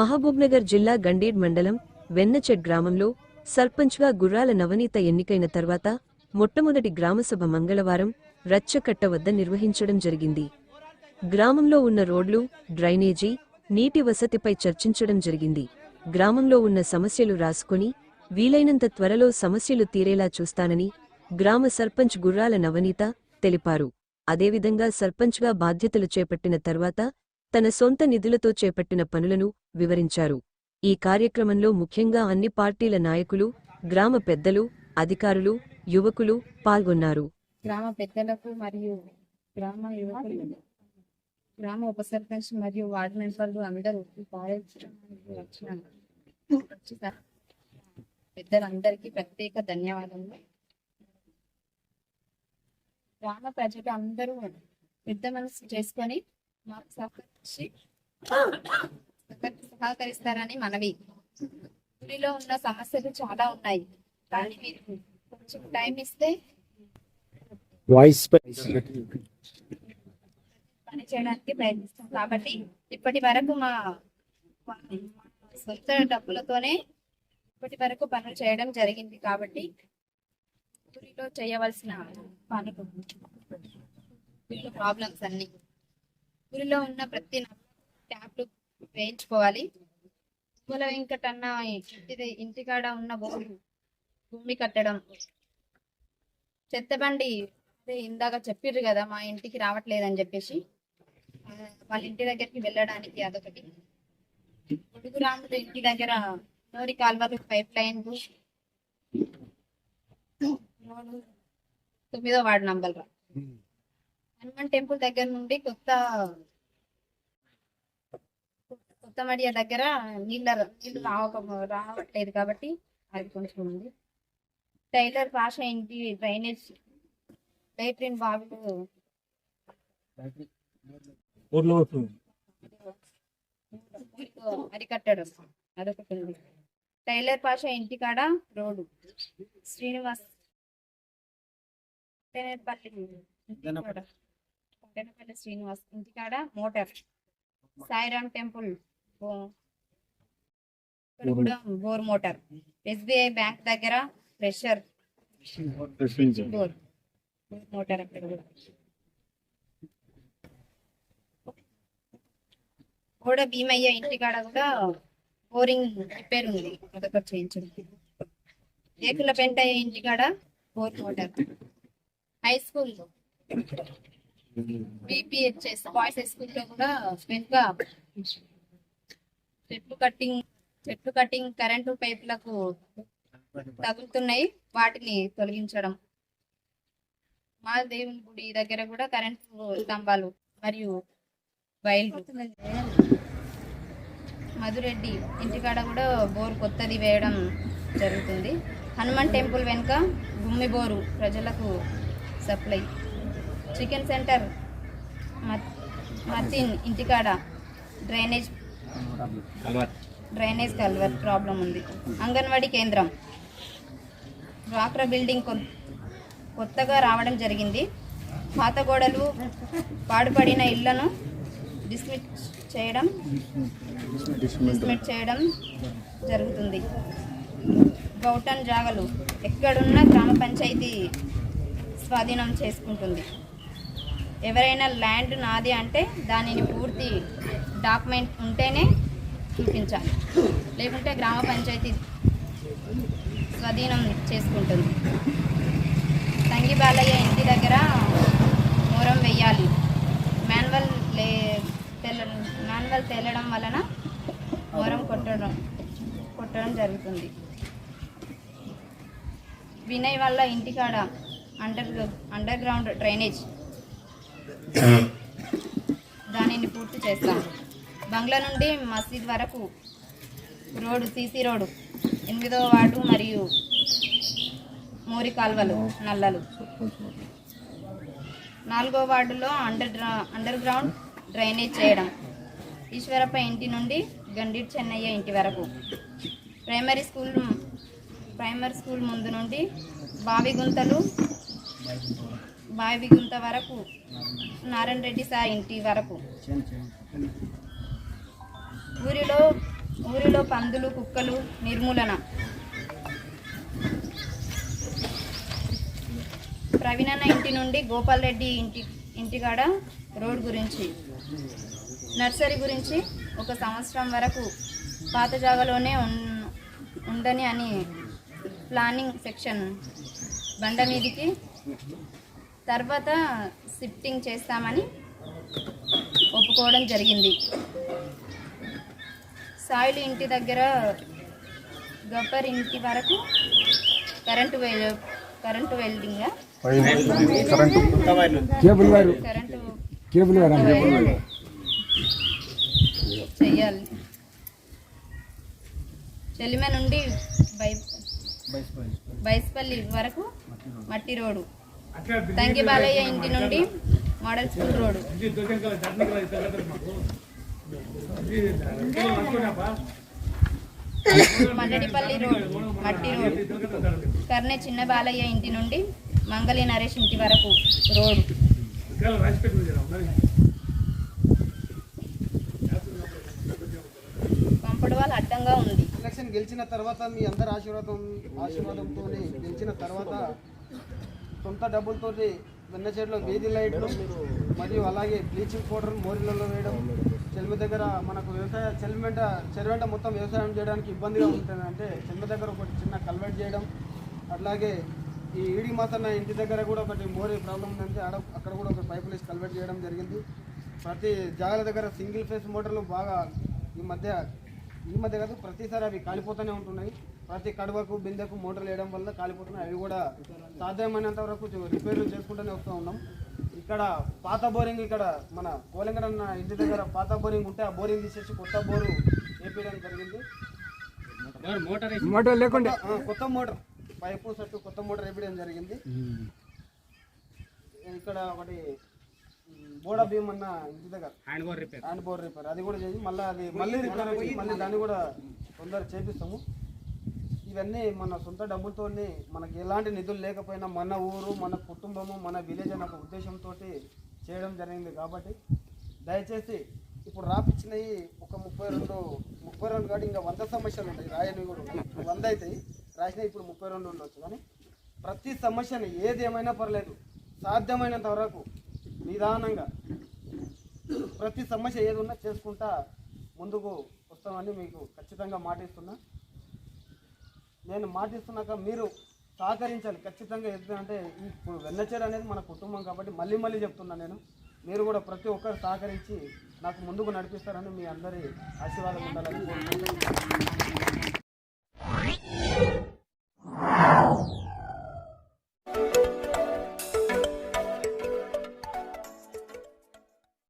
మహబూబ్నగర్ జిల్లా గండేడ్ మండలం వెన్నచెడ్ గ్రామంలో సర్పంచ్గా గుర్రాల నవనీత ఎన్నికైన తర్వాత మొట్టమొదటి గ్రామసభ మంగళవారం రచ్చకట్ట వద్ద నిర్వహించడం జరిగింది. గ్రామంలో ఉన్న రోడ్లు డ్రైనేజీ నీటి వసతిపై చర్చించడం జరిగింది. గ్రామంలో ఉన్న సమస్యలు రాసుకుని వీలైనంత త్వరలో సమస్యలు తీరేలా చూస్తానని గ్రామ సర్పంచ్ గుర్రాల నవనీత తెలిపారు. అదేవిధంగా సర్పంచ్గా బాధ్యతలు చేపట్టిన తర్వాత తన సొంత నిధులతో చేపట్టిన పనులను వివరించారు. ఈ కార్యక్రమంలో ముఖ్యంగా అన్ని పార్టీల నాయకులు గ్రామ పెద్దలు అధికారులు యువకులు పాల్గొన్నారు. గ్రామ పెద్దలకు మరియు గ్రామ యువకులు గ్రామ ఉప సర్పంచ్ మరియు వార్డు మెంబర్లు అందరూ పెద్దలందరికీ ప్రత్యేక ధన్యవాదములు. గ్రామ ప్రజలు అందరూ పెద్ద మనసు చేసుకొని మాకు సహకరించి సహకరిస్తారని మనవి. ఊరిలో ఉన్న సమస్యలు చాలా ఉన్నాయి. కానీ మీరు కొంచెం టైం ఇస్తే వాయిస్ పని చేయడానికి ప్రయత్నిస్తాం. కాబట్టి ఇప్పటి వరకు మా సొంత డబ్బులతోనే ఇప్పటి వరకు పనులు చేయడం జరిగింది కాబట్టి ఊరిలో చేయవలసిన పనులు ప్రాబ్లమ్స్ అన్ని. ఊరిలో ఉన్న ప్రతి ట్యాప్లు వేయించుకోవాలి. మూల వెంకటన్న ఇంటి ఇంటికాడ ఉన్న భూమి భూమి కట్టడం. చెత్తబండి అదే ఇందాక చెప్పిర్రు కదా మా ఇంటికి రావట్లేదని చెప్పేసి. వాళ్ళ ఇంటి దగ్గరికి వెళ్ళడానికి అదొకటి. ముడుగురాముడు ఇంటి దగ్గర నోరి కాల్వలు పైప్ లైన్ తొమ్మిదో వార్డు నంబర్ రా హనుమాన్ టెంపుల్ దగ్గర నుండి కొత్త కొత్త మడియ దగ్గర నీళ్ళ నీళ్ళు రావక రావట్లేదు కాబట్టి అది కొంచెం ఉంది. టైలర్ భాష ఇంటి డ్రైనేజ్ లైట్రిన్ బావిలు అరికట్టడం అదొకటి ఉంది. టైలర్ పాష ఇంటికాడ రోడ్డు. శ్రీనివాస్ కంటైనర్పల్లి ఇంటికాడ శ్రీనివాస్ ఇంటికాడ మోటార్. సాయిరామ్ టెంపుల్ కూడా బోర్ మోటార్. ఎస్బిఐ బ్యాంక్ దగ్గర ప్రెషర్. బోర్. మోటార్ అక్కడ కూడా. కూడా భీమయ్య ఇంటికాడ కూడా బోరింగ్ రిపేర్ ఉంది. అదొకటి చేయించడం. ఏకుల పెంటయ్య ఇంటికాడ bore motor. High school. BPHS boys high కూడా వెనుక చెట్లు కట్టింగ్ చెట్లు కట్టింగ్ కరెంటు పైపులకు తగులుతున్నాయి. వాటిని తొలగించడం. మా దేవుని గుడి దగ్గర కూడా కరెంటు స్తంభాలు మరియు మధురెడ్డి ఇంటికాడ కూడా బోర్ కొత్తది వేయడం జరుగుతుంది. హనుమాన్ టెంపుల్ వెనుక గుమ్మి బోరు ప్రజలకు సప్లై. Chicken centre. మత్- మతిన్ ఇంటికాడ. డ్రైనేజ్ డ్రైనేజ్ కల్వర్ ప్రాబ్లం ఉంది. అంగన్వాడీ కేంద్రం. డ్వాక్రా బిల్డింగ్ కొత్తగా రావడం జరిగింది. పాత గోడలు పాడుపడిన ఇళ్ళను డిస్మిట్ చేయడం డిస్మిట్ చేయడం జరుగుతుంది. గౌటన్ జాగలు ఎక్కడున్న గ్రామ పంచాయతీ స్వాధీనం చేసుకుంటుంది. ఎవరైనా ల్యాండ్ నాది అంటే దానిని పూర్తి డాక్యుమెంట్ ఉంటేనే చూపించాలి. లేకుంటే గ్రామ పంచాయతీ స్వాధీనం చేసుకుంటుంది. సంగి బాలయ్య ఇంటి దగ్గర మూరం వెయ్యాలి. మాన్యువల్ లే తెల్లడం మాన్యువల్ తేలడం వలన మూరం కొట్టడం కొట్టడం జరుగుతుంది. వినయ్ వల్ల ఇంటికాడ అండర్ అండర్ గ్రౌండ్ డ్రైనేజ్ దానిని పూర్తి చేస్తాం బంగ్లా నుండి మసీద్ వరకు రోడ్డు సీసీ రోడ్డు ఎనిమిదవ వార్డు మరియు మోరి కాల్వలు నల్లలు. నాలుగో వార్డులో అండర్ అండర్ గ్రౌండ్ డ్రైనేజ్ చేయడం. ఈశ్వరప్ప ఇంటి నుండి గండిట్ చెన్నయ్య ఇంటి వరకు. ప్రైమరీ స్కూల్ ప్రైమరీ స్కూల్ ముందు నుండి బావి గుంతలు బావి గుంత వరకు నారాయణ రెడ్డి సార్ ఇంటి వరకు. ఊరిలో ఊరిలో పందులు కుక్కలు నిర్మూలన. ప్రవీణన్న ఇంటి నుండి గోపాల్ రెడ్డి ఇంటి ఇంటికాడ రోడ్ గురించి. నర్సరీ గురించి ఒక సంవత్సరం వరకు పాత జాగాలోనే ఉందని అని ప్లానింగ్ సెక్షన్. బండ మీదికి. తర్వాత షిఫ్టింగ్ చేస్తామని ఒప్పుకోవడం జరిగింది. సాయిలు ఇంటి దగ్గర గబ్బర్ ఇంటి వరకు కరెంటు వెల్ కరెంటు వెల్డింగ్. కరెంటు చెయ్యాలి చెలిమ నుండి బై బైస్పల్లి వరకు మట్టి రోడ్డు. తంగి బాలయ్య ఇంటి నుండి model school road. Malladipalli road మట్టి రోడ్ కర్ణె చిన్న బాలయ్య ఇంటి నుండి మంగళి నరేష్ ఇంటి వరకు రోడ్డు. పంపడవాళ్ళు అడ్డంగా ఉంది. ఎలక్షన్ గెలిచిన తర్వాత మీ అందరి ఆశీర్వాదం ఆశీర్వాదంతో గెలిచిన తర్వాత సొంత డబ్బులతోని వెన్న చెట్లు వీధి లైట్లు మరియు అలాగే బ్లీచింగ్ పౌడర్ మోరీలలో వేయడం చెలిమి దగ్గర మనకు వ్యవసాయ చెల్మెంట చెరువెంట మొత్తం వ్యవసాయం చేయడానికి ఇబ్బందిగా ఉంటుంది అంటే చెల్మి దగ్గర ఒకటి చిన్న కల్వర్ట్ చేయడం అట్లాగే ఈ ఈడి మాసన్న ఇంటి దగ్గర కూడా ఒకటి మోరీ ప్రాబ్లం ఉందంటే ఆడ అక్కడ కూడా ఒక పైపులు వేసి కల్వర్ట్ చేయడం జరిగింది. ప్రతి జాగాల దగ్గర సింగిల్ ఫేస్ మోటార్లు బాగా ఈ మధ్య ఈ మధ్య కాదు ప్రతిసారి అవి కాలిపోతూనే ఉంటున్నాయి. ప్రతి కడవకు బిందెకు మోటార్లు వేయడం వల్ల కాలిపోతున్నాయి. అవి కూడా సాధ్యమైనంత వరకు రిపేర్లు చేసుకుంటూనే వస్తూ ఉన్నాం. ఇక్కడ పాత బోరింగ్ ఇక్కడ మన కోలంగడన్న ఇంటి దగ్గర పాత బోరింగ్ ఉంటే ఆ బోరింగ్ తీసేసి కొత్త బోరు వేపించడం జరిగింది. మోటార్ లేకుండే. కొత్త మోటార్ పైపు సెట్ కొత్త మోటార్ వేపించడం జరిగింది. ఇక్కడ ఒకటి బోడా భీమ్ అన్న ఇంటి దగ్గర? Hand bore repair hand bore repair అది కూడా చేసి మళ్ళీ అది మళ్ళీ రిపేర్ వచ్చి మళ్ళీ దాన్ని కూడా తొందర చేపిస్తాము. ఇవన్నీ మన సొంత డబ్బులతోని మనకి ఎలాంటి నిధులు లేకపోయినా మన ఊరు మన కుటుంబము మన విలేజ్ అనే ఒక ఉద్దేశంతో చేయడం జరిగింది కాబట్టి దయచేసి ఇప్పుడు రాపిచ్చినవి ఒక ముప్పై రెండు ముప్పై రెండు కాదు ఇంకా వంద సమస్యలు ఉంటాయి. రాయని కూడా. వంద అవుతాయి రాసినవి ఇప్పుడు ముప్పై రెండు ఉండొచ్చు. కానీ ప్రతి సమస్యని ఏది ఏమైనా పర్లేదు. సాధ్యమైనంత వరకు నిదానంగా ప్రతి సమస్య ఏది ఉన్నా చేసుకుంటా ముందుకు వస్తామని మీకు ఖచ్చితంగా మాటిస్తున్నా. నేను మాటిస్తున్నాక మీరు సహకరించాలి. ఖచ్చితంగా ఎందుకంటే ఇప్పుడు వెన్నచేరు అనేది మన కుటుంబం కాబట్టి మళ్ళీ మళ్ళీ చెప్తున్నా నేను. మీరు కూడా ప్రతి ఒక్కరు సహకరించి నాకు ముందుకు నడిపిస్తారని మీ అందరి ఆశీర్వాదం ఉండాలని